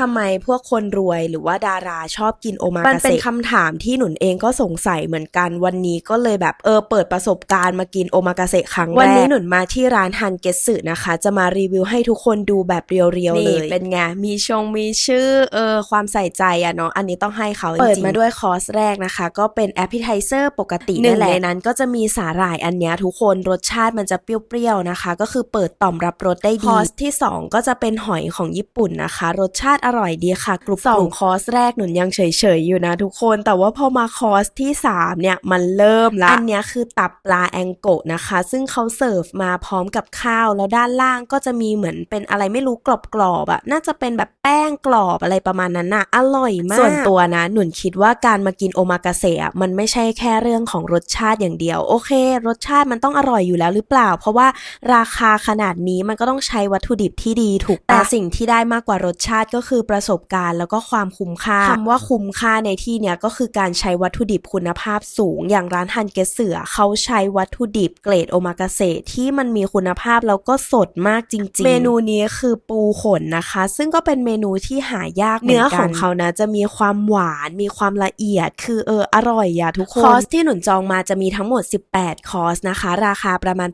ทำไมพวกคนรวยหรือว่าดาราชอบกินโอมากาเสะมันเป็นคำถามที่หนุนเองก็สงสัยเหมือนกันวันนี้ก็เลยแบบเออเปิดประสบการณ์มากินโอมากาเสะครั้งแรกวันนี้หนุนมาที่ร้านฮันเกสึนะคะ จะมารีวิวให้ทุกคนดูแบบเรียวๆเลยเป็นไงมีชงมีชื่อเออความใส่ใจอะเนาะอันนี้ต้องให้เขาเปิดมาด้วยคอร์สแรกนะคะ ก็เป็นแอปเปิลไทเซอร์ปกติหนึ่งในนั้นก็จะมีสาหร่ายอันเนี้ยทุกคนรสชาติมันจะเปรี้ยวๆนะคะ ก็คือเปิดต่อมรับรสได้ดีคอร์สที่ 2 ก็จะเป็นหอยของญี่ปุ่นนะคะ รสชาติอร่อยดีค่ะกรุบสองคอร์สแรกหนุนยังเฉยๆอยู่นะทุกคน แต่ว่าพอมาคอร์สที่3เนี่ยมันเริ่มละ อันเนี้ยคือตับปลาแองโกะนะคะ ซึ่งเขาเสิร์ฟมาพร้อมกับข้าว แล้วด้านล่างก็จะมีเหมือนเป็นอะไรไม่รู้กรอบๆอะ่ะ น่าจะเป็นแบบแป้งกรอบอะไรประมาณนั้นน่ะ อร่อยมาก ส่วนตัวนะ หนุนคิดว่าการมากินโอมากาเสะอะมันไม่ใช่แค่เรื่องของรสชาติอย่างเดียว โอเค รสชาติมันต้องอร่อยอยู่แล้วหรือเปล่า เพราะว่าราคาขนาดนี้มันก็ต้องใช้วัตถุดิบที่ดีถูกแต่สิ่งที่ได้มากกว่ารสชาติก็คือประสบการณ์แล้วก็ความคุ้มค่าคำว่าคุ้มค่าในที่เนี้ยก็คือการใช้วัตถุดิบคุณภาพสูง อย่างร้านฮันเกสเสือเขาใช้วัตถุดิบเกรดโอมากาเสะที่มันมีคุณภาพแล้วก็สดมากจริง ๆ เมนูนี้คือปูขนนะคะ ซึ่งก็เป็นเมนูที่หายากเนื้อของเขานะจะมีความหวานมีความละเอียด คือเอออร่อยอะทุกคนคอร์สที่หนุนจองมาจะมีทั้งหมด 18 คอร์สนะคะ ราคาประมาณ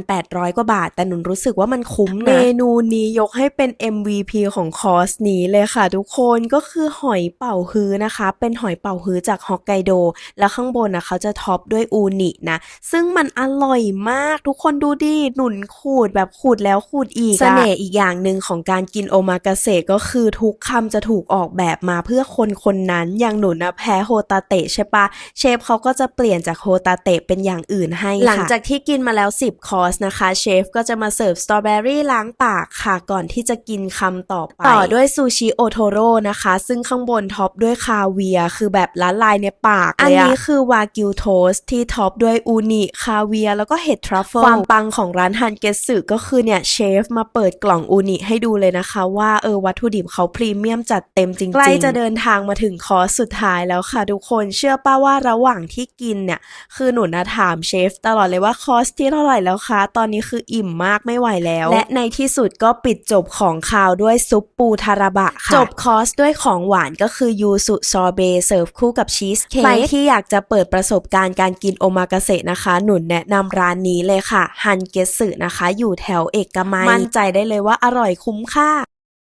8,800 กว่าบาท แต่หนุนรู้สึกว่ามันคุ้มนะเมนูนี้ยกให้เป็น MVP ของคอร์สนี้เลยค่ะทุกคนก็คือหอยเป่าฮื้อนะคะ เป็นหอยเป่าฮื้อจากฮอกไกโด แล้วข้างบนนะเขาจะท็อปด้วยอูนินะ ซึ่งมันอร่อยมากทุกคนดูดิหนุนขูดแบบขูดแล้วขูดอีกเสน่ห์อีกอย่างหนึ่งของการกินโอมากาเสะก็คือทุกคำจะถูกออกแบบมาเพื่อคนคนนั้นอย่างหนุนนะแพ้โฮตาเตะใช่ปะเชฟเขาก็จะเปลี่ยนจากโฮตาเตะเป็นอย่างอื่นให้หลังจากที่กินมาแล้ว 10 คอร์สนะคะเชฟก็จะมาเสิร์ฟสตรอเบอรี่ล้างปากค่ะก่อนที่จะกินคำต่อไปต่อด้วยซูชิโอโทโร่นะคะ ซึ่งข้างบนท็อปด้วยคาเวียร์คือแบบละลายในปากเลยอันนี้คือวากิวโทสที่ท็อปด้วยอูนิคาเวียร์แล้วก็เห็ดทรัฟเฟิลความปังของร้านฮันเกสึก็คือเนี่ยเชฟมาเปิดกล่องอูนิให้ดูเลยนะคะ ว่าเออวัตถุดิบเขาพรีเมียมจัดเต็มจริงๆใกล้จะเดินทางมาถึงคอร์สสุดท้ายแล้วค่ะ ทุกคนเชื่อป้าว่าระหว่างที่กินเนี่ย คือหนูนะถามเชฟตลอดเลยว่าคอร์สที่เท่าไหร่แล้วคะตอนนี้คืออิ่มมากไม่ไหวแล้ว และในที่สุดก็ปิดจบของคาวด้วยซุปปูทาราบะค่ะ จบคอร์สด้วยของหวานก็คือยูสุซอเบเสิร์ฟคู่กับชีสเค้กใครที่อยากจะเปิดประสบการณ์การกินโอมากาเสะนะคะ หนุนแนะนำร้านนี้เลยค่ะฮันเกสึนะคะ อยู่แถวเอกมัย มั่นใจได้เลยว่าอร่อยคุ้มค่า